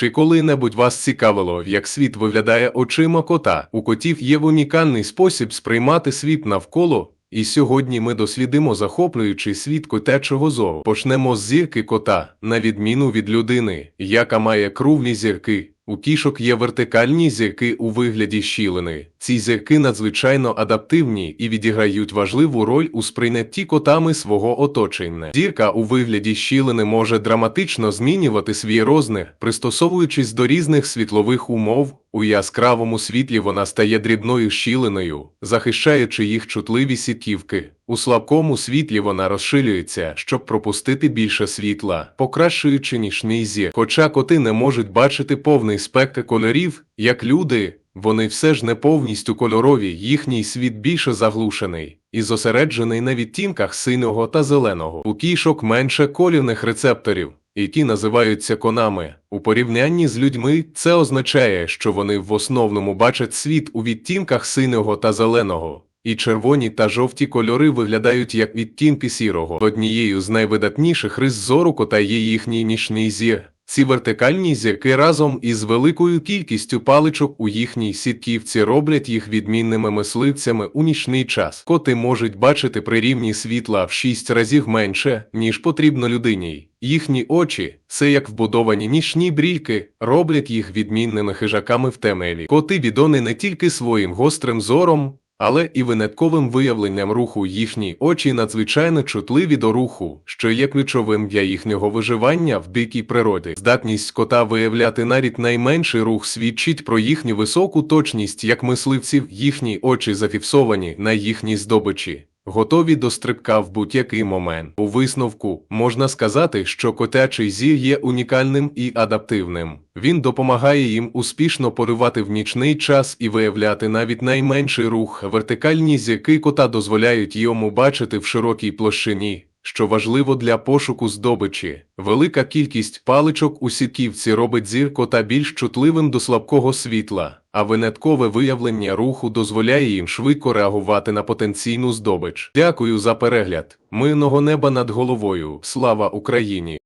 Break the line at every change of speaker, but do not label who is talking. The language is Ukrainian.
Чи коли-небудь вас цікавило, як світ виглядає очима кота? У котів є унікальний спосіб сприймати світ навколо. І сьогодні ми дослідимо захоплюючий світ котячого зору. Почнемо з зірки кота, на відміну від людини, яка має круглі зірки. У кішок є вертикальні зірки у вигляді щілини. Ці зірки надзвичайно адаптивні і відіграють важливу роль у сприйнятті котами свого оточення. Зірка у вигляді щілини може драматично змінювати свій розмір, пристосовуючись до різних світлових умов. У яскравому світлі вона стає дрібною щілиною, захищаючи їх чутливі сітківки. У слабкому світлі вона розширюється, щоб пропустити більше світла, покращуючи нічний зір. Хоча коти не можуть бачити повний спектр кольорів, як люди, вони все ж не повністю кольорові, їхній світ більше заглушений і зосереджений на відтінках синього та зеленого. У кішок менше колірних рецепторів, які називаються конами. У порівнянні з людьми це означає, що вони в основному бачать світ у відтінках синього та зеленого. І червоні та жовті кольори виглядають як відтінки сірого. Однією з найвидатніших рис зору кота є їхній нічний зір. Ці вертикальні зірки разом із великою кількістю паличок у їхній сітківці роблять їх відмінними мисливцями у нічний час. Коти можуть бачити при рівні світла в 6 разів менше, ніж потрібно людині. Їхні очі, це як вбудовані нічні брільки, роблять їх відмінними хижаками в темелі. Коти відоні не тільки своїм гострим зором, але і винятковим виявленням руху їхні очі надзвичайно чутливі до руху, що є ключовим для їхнього виживання в дикій природі. Здатність кота виявляти навіть найменший рух свідчить про їхню високу точність як мисливців, їхні очі зафіксовані на їхній здобичі. Готові до стрибка в будь-який момент. У висновку можна сказати, що котячий зір є унікальним і адаптивним. Він допомагає їм успішно поривати в нічний час і виявляти навіть найменший рух. Вертикальні зірки кота дозволяють йому бачити в широкій площині, що важливо для пошуку здобичі. Велика кількість паличок у сітківці робить зірко та більш чутливим до слабкого світла, а виняткове виявлення руху дозволяє їм швидко реагувати на потенційну здобич. Дякую за перегляд. Мирного неба над головою. Слава Україні!